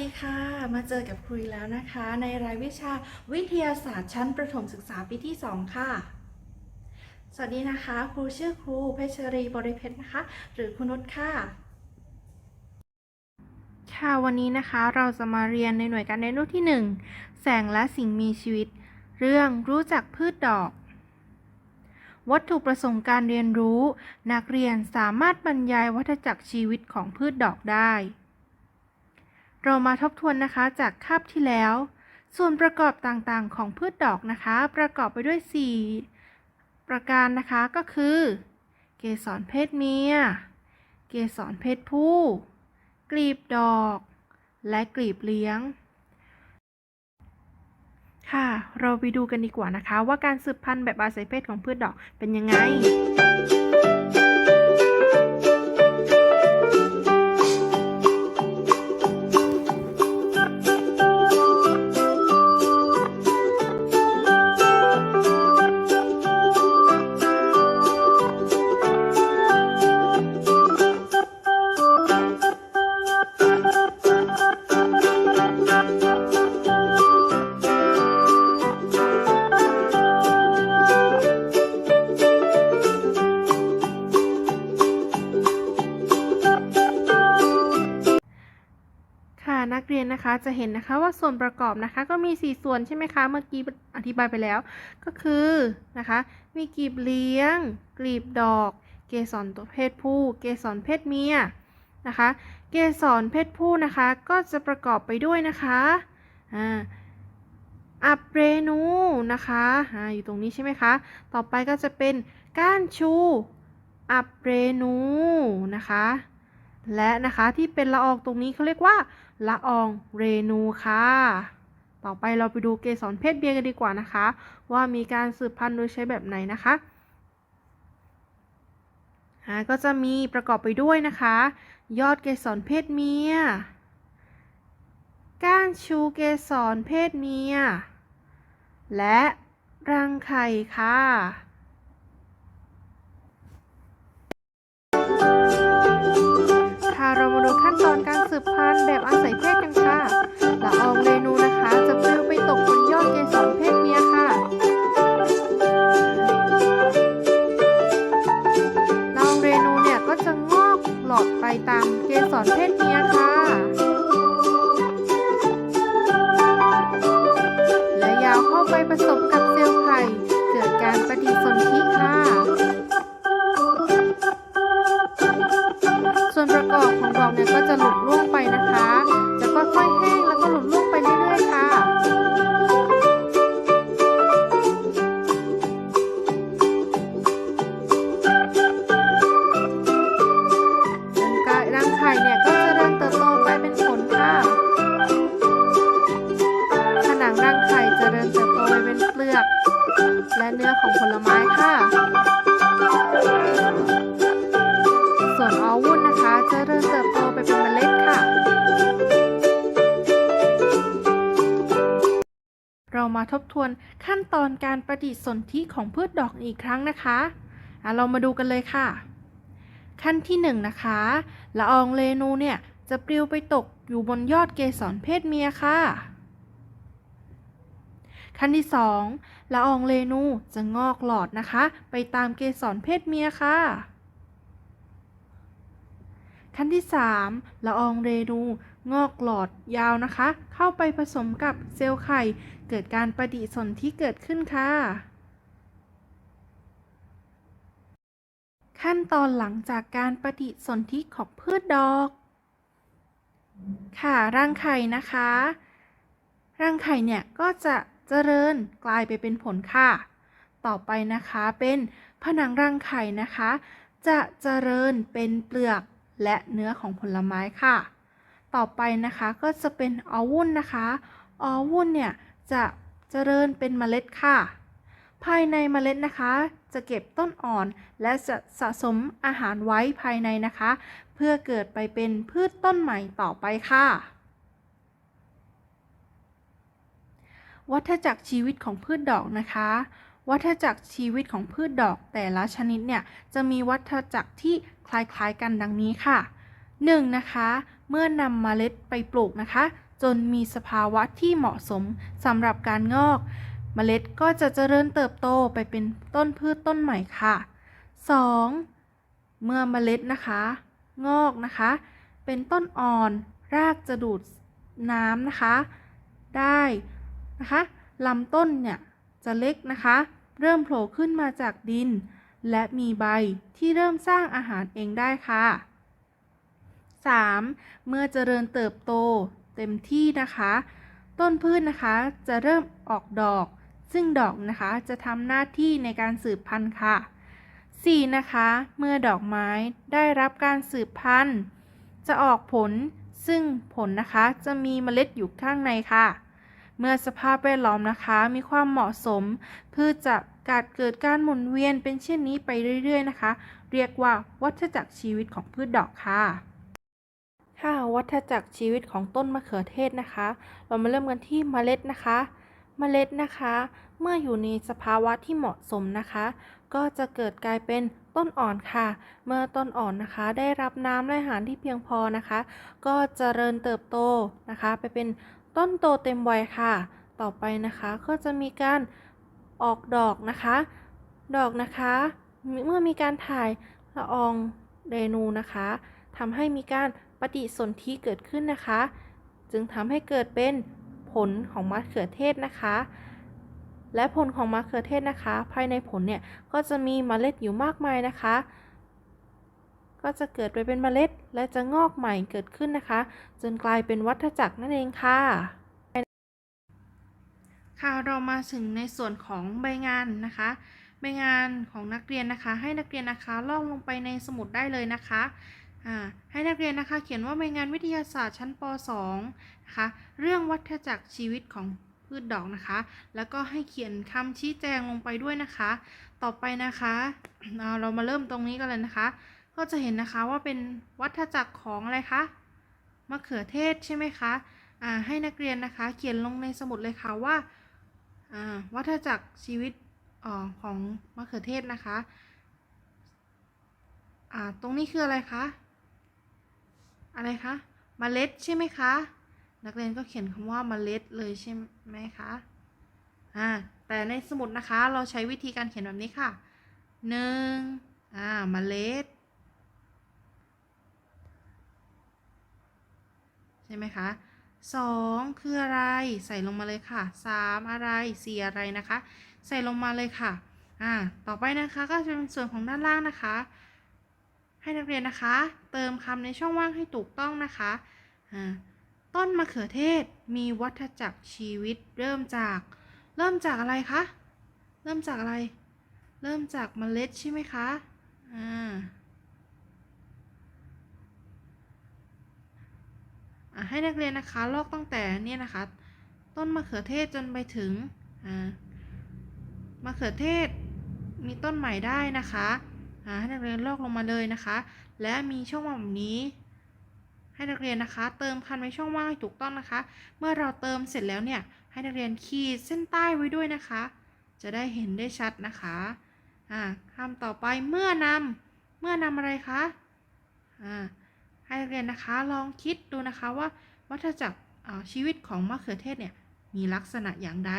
ดีค่ะ มาเจอกับครูแล้วนะคะ ในรายวิชาวิทยาศาสตร์ชั้นประถมศึกษาปีที่ 2 ค่ะ สวัสดีนะคะ ครูชื่อครูเพชรีบริเพชรนะคะ หรือคุณนุชค่ะ ค่ะวันนี้นะคะเราจะมาเรียนในหน่วยการเรียนรู้ที่ 1 แสงและสิ่งมีชีวิต เรื่องรู้จักพืชดอก วัตถุประสงค์การเรียนรู้ นักเรียนสามารถบรรยายวัฏจักรชีวิตของพืชดอกได้ เรามาทบทวนนะคะจากคาบที่แล้ว ส่วนประกอบต่างๆ ของพืชดอกนะคะ ประกอบไปด้วย 4 ประการนะคะก็คือ เกสรเพศเมีย เกสรเพศผู้ กลีบดอก และกลีบเลี้ยง ค่ะ เราไปดูกันดีกว่านะคะ ว่าการสืบพันธุ์แบบอาศัยเพศของพืชดอกเป็นยังไง รียนนะคะ จะเห็นนะคะว่าส่วนประกอบนะคะ ก็มี 4 ส่วนใช่ไหมคะ เมื่อกี้อธิบายไปแล้ว ก็คือนะคะ มีกลีบเลี้ยง กลีบดอก เกสรตัวเพศผู้ เกสรเพศเมียนะคะ เกสรเพศผู้นะคะ ก็จะประกอบไปด้วยนะคะอ่าอัปเรนูนะคะออยู่ตรงนี้ใช่ไหมคะ ต่อไปก็จะเป็นก้านชู อัปเรนูนะคะ และนะคะที่เป็นละอองตรงนี้เขาเรียกว่าละอองเรนูค่ะ ต่อไปเราไปดูเกสรเพศเมียกันดีกว่านะคะ ว่ามีการสืบพันธุ์โดยใช้แบบไหนนะคะก็จะมีประกอบไปด้วยนะคะ ยอดเกสรเพศเมีย ก้านชูเกสรเพศเมีย และรังไข่ค่ะ ค่ะเรามาดูขั้นตอนการสืบพันธุ์แบบอาศัยเพศกันค่ะละอองเรนูนะคะ จะปลิวไปตกบนยอดเกสรเพศเมียค่ะละอองเรนูเนี่ยก็จะงอกหลอดไปตามเกสรเพศเมียค่ะ และยาวเข้าไปผสมกับเซลล์ไข่เกิดการปฏิสนธิค่ะ ส่วนประกอบของดอกเนี่ยก็จะหลุดร่วงไปนะคะจะค่อยๆแห้งแล้วก็หลุดร่วงไปเรื่อยๆค่ะรังกายรังไข่เนี่ยก็จะเริ่มเติบโตไปเป็นผลค่ะผนังรังไข่จะเริ่มเติบโตไปเป็นเปลือก และเนื้อของผลไม้ค่ะ เรามาทบทวนขั้นตอนการปฏิสนธิของพืชดอกอีกครั้งนะคะะเรามาดูกันเลยค่ะ ขั้นที่1นงนะคะละอองเรนูเนี่ยจะปลิวไปตกอยู่บนยอดเกสรเพศเมียค่ะ ขั้นที่2ละอองเรนูจะงอกหลอดนะคะ ไปตามเกสรเพศเมียค่ะ ขั้นที่ 3 ละอองเรนูงอกหลอดยาวนะคะ เข้าไปผสมกับเซลล์ไข่ เกิดการปฏิสนธิเกิดขึ้นค่ะ ขั้นตอนหลังจากการปฏิสนธิของพืชดอก ค่ะรังไข่นะคะรังไข่เนี่ยก็จะเจริญกลายไปเป็นผลค่ะ ต่อไปนะคะเป็นผนังรังไข่นะคะ จะเจริญเป็นเปลือก และเนื้อของผลไม้ค่ะ ต่อไปนะคะก็จะเป็นออวุ้นนะคะออวุ้นเนี่ยจะเจริญเป็นเมล็ดค่ะ ภายในเมล็ดนะคะ จะเก็บต้นอ่อน และจะสะสมอาหารไว้ภายในนะคะ เพื่อเกิดไปเป็นพืชต้นใหม่ต่อไปค่ะ วัฏจักรชีวิตของพืชดอกนะคะ วัฏจักรชีวิตของพืชดอกแต่ละชนิดเนี่ยจะมีวัฏจักรที่คล้ายๆกันดังนี้ค่ะ 1. นะคะ เมื่อนำเมล็ดไปปลูกนะคะ จนมีสภาวะที่เหมาะสมสำหรับการงอกเมล็ดก็จะเจริญเติบโตไปเป็นต้นพืชต้นใหม่ค่ะ 2. เมื่อเมล็ดนะคะ งอกนะคะ เป็นต้นอ่อน รากจะดูดน้ำนะคะ ได้นะคะลำต้นเนี่ยจะเล็กนะคะ เริ่มโผล่ขึ้นมาจากดิน และมีใบที่เริ่มสร้างอาหารเองได้ค่ะ 3. เมื่อเจริญเติบโต เต็มที่นะคะ ต้นพืชนะคะจะเริ่มออกดอก ซึ่งดอกนะคะจะทำหน้าที่ในการสืบพันธุ์ค่ะ 4. นะคะ เมื่อดอกไม้ได้รับการสืบพันธุ์ จะออกผลซึ่งผลนะคะจะมีเมล็ดอยู่ข้างในค่ะ เมื่อสภาพแวดล้อมนะคะ มีความเหมาะสมพืชจะการเกิดการหมุนเวียนเป็นเช่นนี้ไปเรื่อย ๆ นะคะ เรียกว่าวัฏจักรชีวิตของพืชดอกค่ะค่ะวัฏจักรชีวิตของต้นมะเขือเทศนะคะ เรามาเริ่มกันที่เมล็ดนะคะ เมล็ดนะคะ เมื่ออยู่ในสภาวะที่เหมาะสมนะคะ ก็จะเกิดกลายเป็นต้นอ่อนค่ะ เมื่อต้นอ่อนนะคะ ได้รับน้ำและอาหารที่เพียงพอนะคะ ก็จเจริญเติบโตนะคะ ไปเป็น ต้นโตเต็มวัยค่ะ ต่อไปนะคะก็จะมีการออกดอกนะคะ ดอกนะคะ เมื่อมีการถ่ายละอองเรนูนะคะทำให้มีการปฏิสนธิเกิดขึ้นนะคะ จึงทำให้เกิดเป็นผลของมะเขือเทศนะคะ และผลของมะเขือเทศนะคะ ภายในผลเนี่ยก็จะมีเมล็ดอยู่มากมายนะคะ ก็จะเกิดไปเป็นเมล็ด และจะงอกใหม่เกิดขึ้นนะคะ จนกลายเป็นวัฏจักรนั่นเองค่ะค่ะเรามาถึงในส่วนของใบงานนะคะ ใบงานของนักเรียนนะคะ ให้นักเรียนนะคะลอกลงไปในสมุดได้เลยนะคะให้นักเรียนนะคะ เขียนว่าใบงานวิทยาศาสตร์ชั้นป .2 นะคะ เรื่องวัฏจักรชีวิตของพืชดอกนะคะ แล้วก็ให้เขียนคำชี้แจงลงไปด้วยนะคะ ต่อไปนะคะ เรามาเริ่มตรงนี้กันเลยนะคะ ก็จะเห็นนะคะว่าเป็นวัฏจักรของอะไรคะมะเขือเทศใช่ไหมคะอ่าให้นักเรียนนะคะ เขียนลงในสมุดเลยค่ะว่าอ่าวัฏจักรชีวิตออของมะเขือเทศนะคะอ่าตรงนี้คืออะไรคะอะไรคะเมล็ดใช่ไหมคะนักเรียนก็เขียนคำว่าเมล็ดเลยใช่ไหมคะอ่าแต่ในสมุดนะคะเราใช้วิธีการเขียนแบบนี้ค่ะหนึ่งอ่าเมล็ด ใช่ไหมคะสองคืออะไรใส่ลงมาเลยค่ะสามอะไรสี่อะไรนะคะ ใส่ลงมาเลยค่ะอ่าต่อไปนะคะก็จะเป็นส่วนของด้านล่างนะคะ ให้นักเรียนนะคะ เติมคำในช่องว่างให้ถูกต้องนะคะอ่าต้นมะเขือเทศมีวัฏจักรชีวิตเริ่มจาก เริ่มจากอะไรคะเริ่มจากอะไร เริ่มจากเมล็ดใช่ไหมคะอ่า อะ ให้นักเรียนนะคะ ลอกตั้งแต่เนี่ยนะคะ ต้นมะเขือเทศจนไปถึงมะเขือเทศมีต้นใหม่ได้นะคะให้นักเรียนลอกลงมาเลยนะคะ และมีช่องว่างแบบนี้ ให้นักเรียนนะคะ เติมคำในช่องว่างให้ถูกต้องนะคะ เมื่อเราเติมเสร็จแล้วเนี่ย ให้นักเรียนขีดเส้นใต้ไว้ด้วยนะคะ จะได้เห็นได้ชัดนะคะอ่าคำต่อไปเมื่อนำเมื่อนำอะไรคะอ่า ให้นักเรียนนะคะลองคิดดูนะคะว่าวัฏจักรชีวิตของมะเขือเทศเนี่ยมีลักษณะอย่างใด